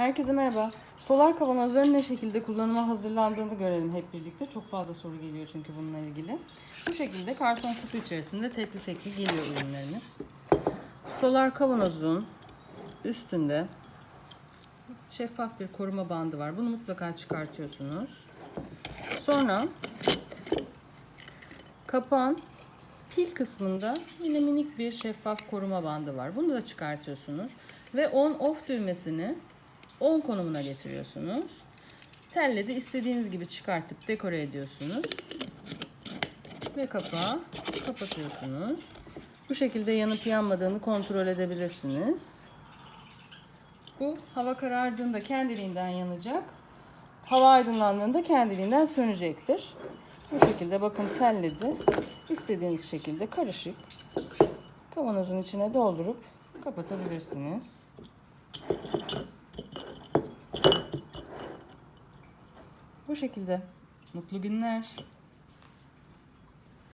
Herkese merhaba. Solar kavanozların ne şekilde kullanıma hazırlandığını görelim hep birlikte. Çok fazla soru geliyor çünkü bununla ilgili. Bu şekilde karton kutu içerisinde tekli tekli geliyor ürünlerimiz. Solar kavanozun üstünde şeffaf bir koruma bandı var. Bunu mutlaka çıkartıyorsunuz. Sonra kapağın pil kısmında yine minik bir şeffaf koruma bandı var. Bunu da çıkartıyorsunuz. Ve on off düğmesini on konumuna getiriyorsunuz. Telle de istediğiniz gibi çıkartıp dekore ediyorsunuz. Ve kapağı kapatıyorsunuz. Bu şekilde yanıp yanmadığını kontrol edebilirsiniz. Bu hava karardığında kendiliğinden yanacak. Hava aydınlandığında kendiliğinden sönecektir. Bu şekilde bakın telledi. İstediğiniz şekilde karışık kavanozun içine doldurup kapatabilirsiniz. Bu şekilde. Mutlu günler.